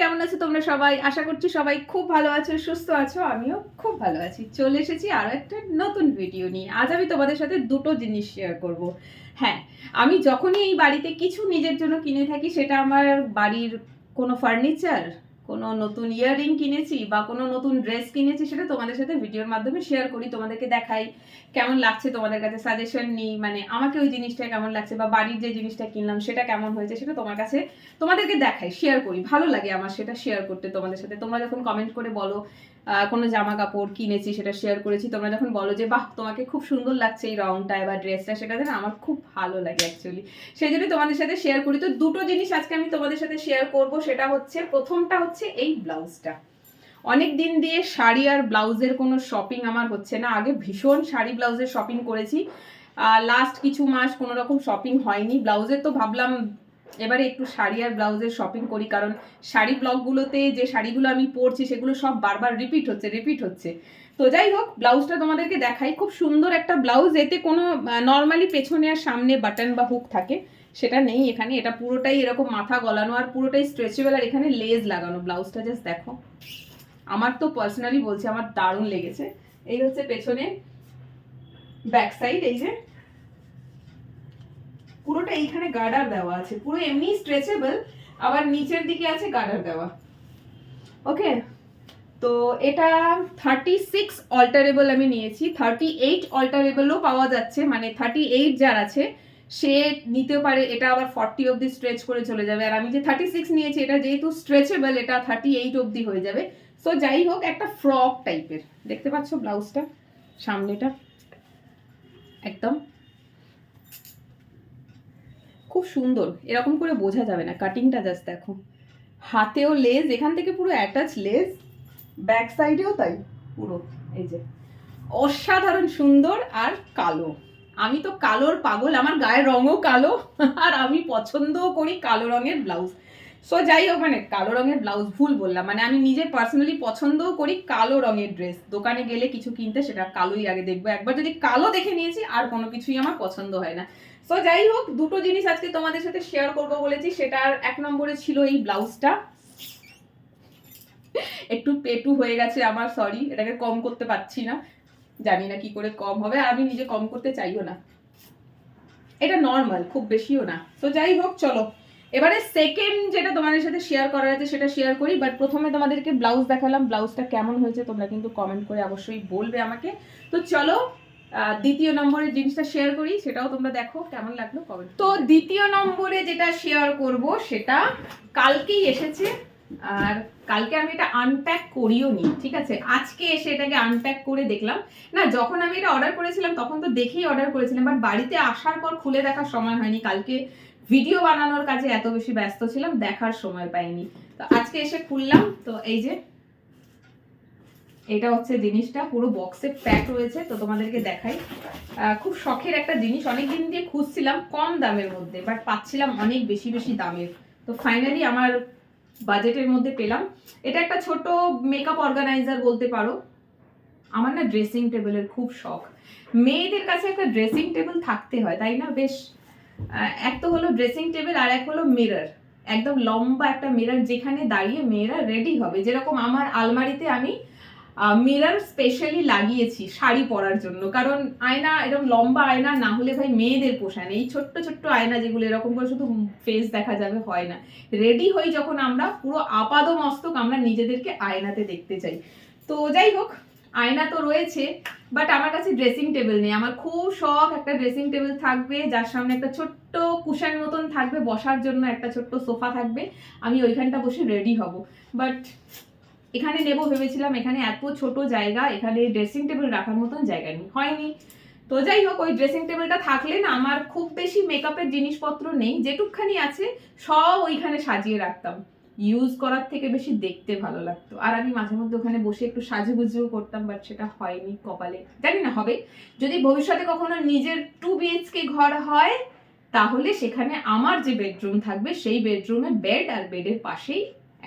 কেমন আছো তোমরা সবাই? আশা করছি সবাই খুব ভালো আছো, সুস্থ আছো, আমিও খুব ভালো আছি। চলে এসেছি আরও একটা নতুন ভিডিও নিয়ে। আজ আমি তোমাদের সাথে দুটো জিনিস শেয়ার করব। হ্যাঁ আমি যখনই এই বাড়িতে কিছু নিজের জন্য কিনে থাকি, সেটা আমার বাড়ির কোনো ফার্নিচার কোনো নতুন ইয়াররিং কিনেছি বা কোনো নতুন ড্রেস কিনেছি, সেটা তোমাদের সাথে ভিডিওর মাধ্যমে শেয়ার করি, তোমাদেরকে দেখাই কেমন লাগছে তোমাদের কাছে সাজেশন নিই মানে আমাকে ওই জিনিসটা কেমন লাগছে বা বাড়ির যে জিনিসটা কিনলাম, সেটা কেমন হয়েছে, সেটা তোমার কাছে তোমাদেরকে দেখাই শেয়ার করি, ভালো লাগে আমার সেটা শেয়ার করতে তোমাদের সাথে। তোমরা যখন কমেন্ট করে বলো কোনো জামা কাপড় কিনেছি, সেটা শেয়ার করেছি। তোমরা যখন বলো যে, বাহ, তোমাকে খুব সুন্দর লাগছে এই রংটা বা ড্রেসটা সেটা না আমার খুব ভালো লাগে অ্যাকচুয়ালি সেই জন্য তোমাদের সাথে শেয়ার করি। তো দুটো জিনিস আজকে আমি তোমাদের সাথে শেয়ার করব, সেটা হচ্ছে, প্রথমটা হচ্ছে এই ব্লাউজটা অনেক দিন দিয়ে শাড়ি আর ব্লাউজের কোনো শপিং আমার হচ্ছে না। আগে ভীষণ শাড়ি ব্লাউজের শপিং করেছি। লাস্ট কিছু মাস কোনো রকম শপিং হয়নি। ব্লাউজের তো ভাবলাম এবারে একটু শাড়ি আর ব্লাউজের শপিং করি, কারণ শাড়ি ব্লগগুলোতে যে শাড়িগুলো আমি পরছি, সেগুলো সব বারবার রিপিট হচ্ছে রিপিট হচ্ছে। তো যাই হোক, ব্লাউজটা তোমাদেরকে দেখাই। খুব সুন্দর একটা ব্লাউজ, এতে কোনো নর্মালি পেছনে আর সামনে বাটন বা হুক থাকে, সেটা নেই এখানে। এটা পুরোটাই এরকম মাথা গলানো আর পুরোটাই স্ট্রেচেবল আর এখানে লেজ লাগানো। ব্লাউজটা জাস্ট দেখো। আমার তো পার্সোনালি বলছি, আমার দারুণ লেগেছে। এই হচ্ছে পেছনে ব্যাক সাইড এই যে পুরোটা এইখানে গার্ডার দেওয়া আছে। পুরো এমনি স্ট্রেচেবল আবার নিচের দিকে আছে গার্ডার দেওয়া। ওকে? তো এটা থার্টি সিক্স অল্টারেবল আমি নিয়েছি। থার্টি এইট অল্টারেবলও পাওয়া যাচ্ছে মানে থার্টি এইট যার আছে, সে নিতেও পারে। এটা আবার ফর্টি অবধি স্ট্রেচ করে চলে যাবে। আর আমি যে থার্টি সিক্স নিয়েছি, এটা যেহেতু স্ট্রেচেবল এটা থার্টি এইট অবধি হয়ে যাবে। সো যাই হোক, একটা ফ্রক টাইপের দেখতে পাচ্ছ ব্লাউজটা সামনেটা? একদম। খুব সুন্দর। এরকম করে বোঝা যাবে না। কাটিংটা জাস্ট দেখো। হাতেও লেজ এখান থেকে পুরো অ্যাটাচ লেজ ব্যাক সাইডেও তাই, পুরো, এই যে। অসাধারণ সুন্দর আর কালো। আমি তো কালোর পাগল, আমার গায়ের রঙও কালো, আর আমি পছন্দও করি কালো রঙের ব্লাউজ সো যাই হোক মানে কালো রঙের ব্লাউজ ভুল বললাম। মানে আমি নিজে পার্সোনালি পছন্দও করি কালো রঙের ড্রেস দোকানে গেলে কিছু কিনতে সেটা কালোই আগে দেখব। একবার যদি কালো দেখে নিয়েছি, আর কোনো কিছুই আমার পছন্দ হয় না। সো যাই হোক, দুটো জিনিস আজকে তোমাদের সাথে শেয়ার করব বলেছি সেটার এক নম্বরে ছিল এই ব্লাউজটা একটু পেটু হয়ে গেছে আমার সরি এটাকে কম করতে পারছি না। জানি না কি করে কম হবে আমি নিজে কম করতে চাইও না। এটা নর্মাল খুব বেশিও না। তো যাই হোক, চলো। এবারে সেকেন্ড যেটা তোমাদের সাথে শেয়ার করার আছে, সেটা শেয়ার করি। বাট প্রথমে তোমাদেরকে ব্লাউজ দেখালাম ব্লাউজটা কেমন হয়েছে তোমরা কিন্তু কমেন্ট করে অবশ্যই বলবে আমাকে। তো চলো দ্বিতীয় নম্বরের জিনিসটা শেয়ার করি, সেটাও তোমরা দেখো, কেমন লাগল কমেন্ট তো দ্বিতীয় নম্বরে যেটা শেয়ার করব, সেটা কালকেই এসেছে, আর কালকে আমি এটা আনপ্যাক করিও নি, ঠিক আছে? আজকে এসে এটাকে আনপ্যাক করে দেখলাম। না, যখন আমি এটা অর্ডার করেছিলাম, তখন তো দেখেই অর্ডার করেছিলাম বাট বাড়িতে আসার পর খুলে দেখার সময় হয়নি। কালকে ভিডিও বানানোর কাজে এত বেশি ব্যস্ত ছিলাম, দেখার সময় পাইনি। তো আজকে এসে খুললাম, তো এই যে এটা হচ্ছে জিনিসটা, পুরো বক্সে প্যাক রয়েছে, তো তোমাদেরকে দেখাই। খুব শখের একটা জিনিস অনেক দিন দিয়ে খুঁজছিলাম কম দামের মধ্যে বাট পাচ্ছিলাম অনেক বেশি বেশি দামের। তো ফাইনালি আমার বাজেটের মধ্যে পেলাম। এটা একটা ছোট মেকআপ অর্গানাইজার বলতে পারো। আমার না ড্রেসিং টেবিলের খুব শখ। মেয়েদের কাছে একটা ড্রেসিং টেবিল থাকতে হয়, তাই না? বেশ এক তো হলো ড্রেসিং টেবিল আর এক হলো মিরর একদম লম্বা একটা মিরর যেখানে দাঁড়িয়ে মেয়েরা রেডি হবে। যেরকম আমার আলমারিতে আমি মিরর স্পেশালি লাগিয়েছি শাড়ি পরার জন্য। কারণ আয়না এরকম লম্বা আয়না না হলে ভাই মেয়েদের পোষায় না এই ছোট্ট ছোট্ট আয়না যেগুলো এরকম করে শুধু ফেস দেখা যাবে হয় না। রেডি হই যখন আমরা, পুরো আপাদ মস্তক আমরা নিজেদেরকে আয়নাতে দেখতে চাই। তো যাই হোক, আয়না তো রয়েছে বাট আমার কাছে ড্রেসিং টেবিল নেই। আমার খুব শখ একটা ড্রেসিং টেবিল থাকবে, যার সামনে একটা ছোট্ট কুশন মতন থাকবে, বসার জন্য একটা ছোট্ট সোফা থাকবে। আমি ওইখানটা বসে রেডি হব। বাট এখানে নেব ভেবেছিলাম, এখানে এত ছোট জায়গা, এখানে ড্রেসিং টেবিল রাখার মতন জায়গা নেই। হয়নি। তো যাই হোক, ওই ড্রেসিং টেবিলটা থাকলে না আমার খুব বেশি মেকআপের জিনিসপত্র নেই, যেটুকখানি আছে সব ওইখানে সাজিয়ে রাখতাম। ইউজ করার থেকে বেশি দেখতে ভালো লাগতো। আর আমি মাঝে মধ্যে ওখানে বসে একটু সাজু সাজুগুজুও করতাম বাট সেটা হয়নি কপালে। জানি না, হবে। যদি ভবিষ্যতে কখনো নিজের টু বিএইচকে ঘর হয়, তাহলে সেখানে আমার যে বেডরুম থাকবে, সেই বেডরুমে বেড আর বেডের পাশেই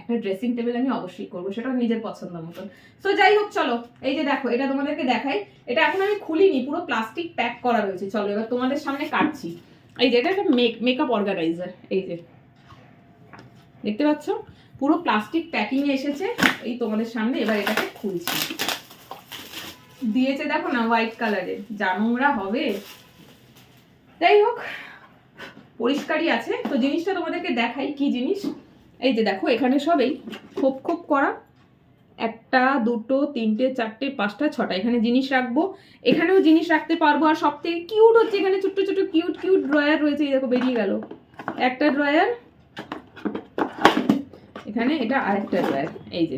একটা ড্রেসিং টেবিল আমি অবশ্যই করব সেটা নিজের পছন্দ মতন। তো যাই হোক, চলো, এই যে দেখো, এটা তোমাদেরকে দেখাই। এটা এখন আমি খুলিনি, পুরো প্লাস্টিক প্যাক করা রয়েছে। চলো, এবার তোমাদের সামনে কাটছি। এই যে, এটা একটা মেকআপ অর্গানাইজার এই যে। দেখতে পাচ্ছ? পুরো প্লাস্টিক প্যাকিং এসেছে, এই তোমাদের সামনে এবার এটাকে খুলছি। দিয়েছে, দেখো না হোয়াইট কালারের যা হবে। যাই হোক, পরিষ্কারই আছে। তো জিনিসটা তোমাদেরকে দেখাই, কি জিনিস? এই যে দেখো, এখানে সবেই খোপ খোপ করা। একটা, দুটো, তিনটে, চারটে, পাঁচটা, ছটা। এখানে জিনিস রাখব। এখানেও জিনিস রাখতে পারব। আর সব থেকে কিউট হচ্ছে এখানে ছোট্ট ছোট কিউট কিউট ড্রয়ার রয়েছে। এই দেখো, বেরিয়ে গেল। একটা ড্রয়ার এখানে এটা আরেকটা ড্রয়ার এই যে।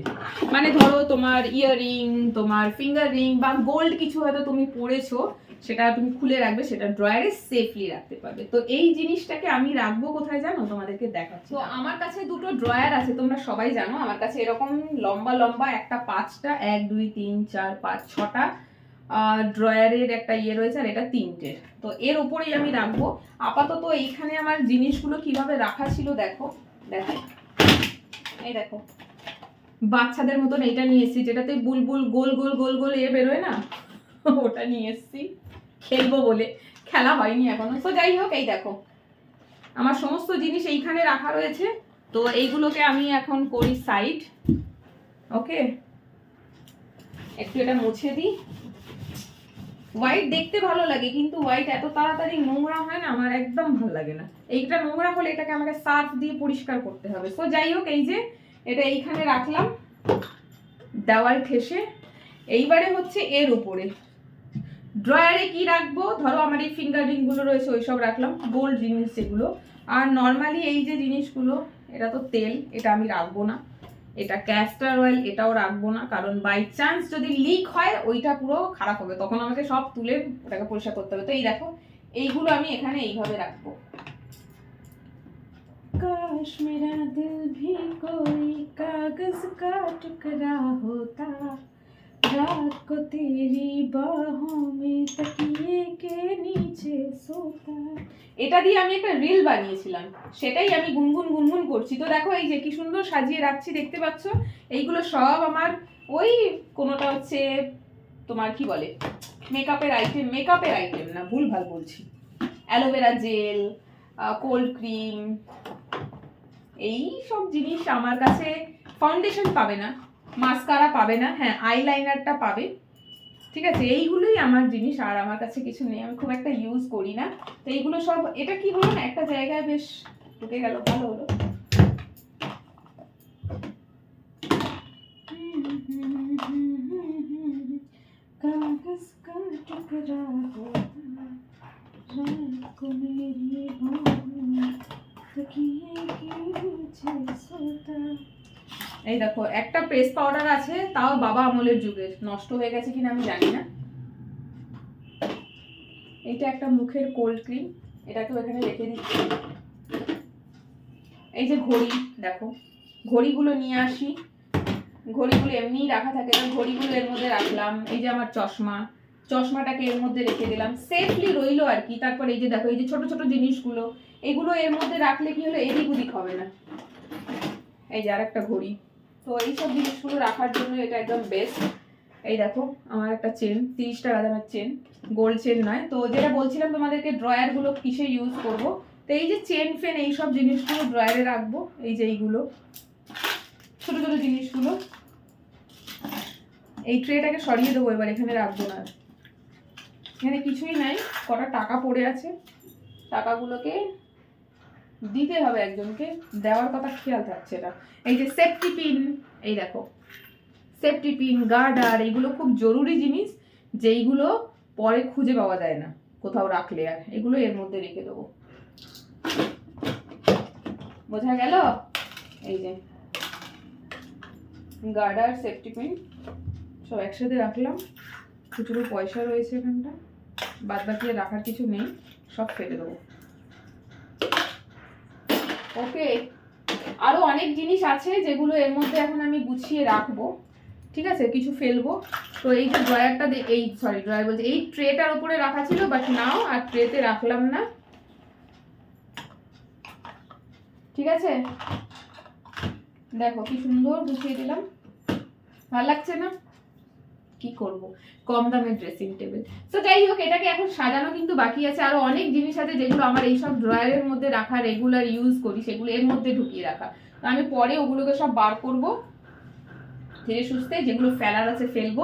মানে ধরো তোমার ইয়াররিং তোমার ফিঙ্গার রিং বা গোল্ড কিছু হয়তো তুমি পরেছো সেটা তুমি খুলে রাখবে, সেটা ড্রয়ারে সেফলি রাখতে পারবে। তো এই জিনিসটাকে আমি রাখব কোথায় জানো? তোমাদেরকে দেখাচ্ছি। তো আমার কাছে দুটো ড্রয়ার আছে, তোমরা সবাই জানো। আমার কাছে এরকম লম্বা লম্বা একটা পাঁচটা, এক, দুই, তিন, চার, পাঁচ, ছটা ড্রয়ারের একটা ইয়ে রয়েছে, আর এটা তিনটে। তো এর উপরেই আমি রাখব। আপাতত এইখানে আমার জিনিসগুলো কীভাবে রাখা ছিল দেখো। দেখো। এই দেখো। বাচ্চাদের মতন এটা নিয়ে এসেছি, যেটাতে বুলবুল গোল গোল গোল গোল এ বেরোয় না? ওটা নিয়ে এসেছি। খেলব বলে খেলা হয়নি এখনও। তো যাই হোক, এই দেখো। আমার সমস্ত জিনিস এইখানে রাখা রয়েছে। তো এইগুলোকে আমি এখন করি সাইড ওকে? একটু এটা মুছে দিই। হোয়াইট দেখতে ভালো লাগে, কিন্তু হোয়াইট এত তাড়াতাড়ি নোংরা হয় না, আমার একদম ভালো লাগে না। এইটা নোংরা হলে এটাকে আমাকে সার্ফ দিয়ে পরিষ্কার করতে হবে। তো যাই হোক, এই যে এটা এইখানে রাখলাম। দেওয়াল ঠেসে। এইবারে হচ্ছে এর উপরে। ড্রয়ারে কি রাখবো ধরো আমার এই ফিঙ্গার রিংগুলো রয়েছে ওইসব রাখলাম গোল্ড জিনিস যেগুলো আর নর্মালি এই যে জিনিসগুলো এটা তো তেল এটা আমি রাখবো না এটা ক্যাস্টার অয়েল এটাও রাখবো না কারণ বাই চান্স যদি লিক হয় ওইটা পুরো খারাপ হবে তখন আমাকে সব তুলে ওটাকে পরিষ্কার করতে হবে তো এই দেখো এইগুলো আমি এখানে এইভাবে রাখবো काश मेरा दिल भी कोई कागज का टुकड़ा होता रात को तेरी बाहों में तकिए के नीचे सोता এটা দিয়ে আমি একটা রিল বানিয়েছিলাম সেটাই আমি গুনগুন গুনগুন করছি তো দেখো এই যে কি সুন্দর সাজিয়ে রাখছি দেখতে পাচ্ছ এইগুলো সব আমার ওই কোনোটা হচ্ছে তোমার কি বলে মেকআপের আইটেম মেকআপের আইটেম না ভুল ভাল বলছি অ্যালোভেরা জেল কোল্ড ক্রিম এই সব জিনিস আমার কাছে ফাউন্ডেশন পাবে না মাস্কারা পাবে না হ্যাঁ আইলাইনারটা পাবে। ঠিক আছে, এইগুলোই আমার জিনিস, আর আমার কাছে কিছু নেই, আমি খুব একটা ইউজ করি না। তো এইগুলো সব, এটা কি হলো না একটা জায়গায় বেশ ঢুকে গেল, ভালো হলো। কাগজ দেখো, একটা প্রেস পাউডার আছে, তাও বাবা আমলের যুগের নষ্ট হয়ে গেছে কিনা আমি জানি না। এটা একটা মুখের কোল্ড ক্রিম এটাকেও এখানে রেখে দিচ্ছি। এই যে ঘড়ি, দেখো, ঘড়িগুলো নিয়ে আসি। ঘড়িগুলো এমনিই রাখা থাকে না ঘড়িগুলো এর মধ্যে রাখলাম। এই যে আমার চশমা, চশমাটাকে এর মধ্যে রেখে দিলাম। সেফলি রইল আর কি, তারপর এই যে দেখো, এই যে ছোট ছোট জিনিসগুলো, এগুলো এর মধ্যে রাখলে কি হলো, এদিক ওদিক হবে না। এই যে আর একটা ঘড়ি। তো এইসব জিনিসগুলো রাখার জন্য এটা একদম বেস্ট এই দেখো, আমার একটা চেন তিরিশ টাকা দামের চেন গোল্ড চেন নয়। তো যেটা বলছিলাম তোমাদেরকে ড্রয়ারগুলো কিসে ইউজ করব? তো এই যে চেন ফেন এইসব জিনিসগুলো ড্রয়ারে রাখব, এই যে এইগুলো। ছোট ছোট জিনিসগুলো। এই ট্রেটাকে সরিয়ে দেবো, এবার এখানে রাখব না। এখানে কিছুই নাই, কটা টাকা পড়ে আছে। টাকাগুলোকে দিতে হবে একজনকে, দেওয়ার কথা খেয়াল থাকছে না এই যে সেফটি পিন এই দেখো। সেফটি পিন গার্ডার এইগুলো খুব জরুরি জিনিস, যেইগুলো পরে খুঁজে পাওয়া যায় না, কোথাও রাখলে আর। এগুলো এর মধ্যে রেখে দেবো। বোঝা গেল? এই যে। গার্ডার সেফটি পিন সব একসাথে রাখলাম। খুচরো পয়সা রয়েছে এখানটা। বাদ বাকি রাখার কিছু নেই, সব ফেলে দেবো। ওকে আরও অনেক জিনিস আছে যেগুলো এর মধ্যে এখন আমি গুছিয়ে রাখব। ঠিক আছে? কিছু ফেলব। তো এই যে ড্রয়ারটা এই সরি ড্রয়ার বলতে এই ট্রেটার উপরে রাখা ছিল বাট নাও আর ট্রেতে রাখলাম না। ঠিক আছে? দেখো কি সুন্দর গুছিয়ে দিলাম। ভালো লাগছে না? কি করব? কম দামের ড্রেসিং টেবিল তো যাই হোক, এটাকে এখন সাজানো কিন্তু বাকি আছে। আরও অনেক জিনিস আছে যেগুলো আমার এইসব ড্রয়ারের মধ্যে রাখা রেগুলার ইউজ করি, সেগুলো এর মধ্যে ঢুকিয়ে রাখা। তো আমি পরে ওগুলোকে সব বার করব। ধীরে সুস্থে যেগুলো ফেলার আছে ফেলব।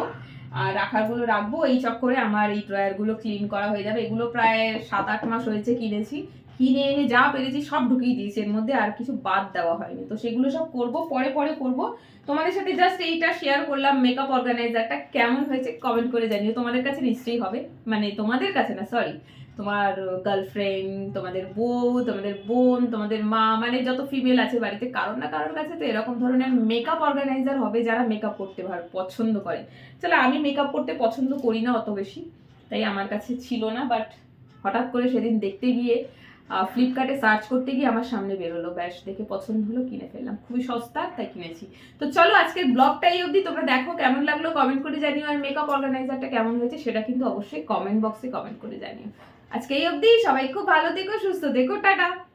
আর রাখারগুলো রাখব। এই চক্করে আমার এই ড্রয়ারগুলো ক্লিন করা হয়ে যাবে। এগুলো প্রায় সাত আট মাস হয়েছে কিনেছি। কিনে এনে যা পেরেছি সব ঢুকিয়ে দিয়েছি। এর মধ্যে আর কিছু বাদ দেওয়া হয়নি। তো সেগুলো সব করব, পরে পরে করব। তোমাদের সাথে জাস্ট এইটা শেয়ার করলাম মেকআপ অর্গানাইজারটা কেমন হয়েছে কমেন্ট করে জানিও। তোমাদের কাছে নিশ্চয়ই হবে। মানে তোমাদের কাছে না সরি তোমার গার্লফ্রেন্ড তোমাদের বউ, তোমাদের বোন, তোমাদের মা মানে যত ফিমেল আছে বাড়িতে, কারোর না কারোর কাছে তো এরকম ধরনের মেকআপ অর্গানাইজার হবে যারা মেকআপ করতে পছন্দ করে। চলো, আমি মেকআপ করতে পছন্দ করি না অত বেশি, তাই আমার কাছে ছিল না বাট হঠাৎ করে সেদিন দেখতে গিয়ে ফ্লিপকার্টে সার্চ করতে গিয়ে আমার সামনে বেরোলো। ব্যাস, দেখে পছন্দ হলো, কিনে ফেললাম। খুবই সস্তা, তাই কিনেছি। তো চলো, আজকের ব্লগটা এই অবধি। তোমরা দেখো কেমন লাগল কমেন্ট করে জানিও। আর মেকআপ অর্গানাইজারটা কেমন হয়েছে, সেটা কিন্তু অবশ্যই কমেন্ট বক্সে কমেন্ট করে জানিও। আজকে এই অবধি, সবাই খুব ভালো দেখো সুস্থ দেখো টাটা!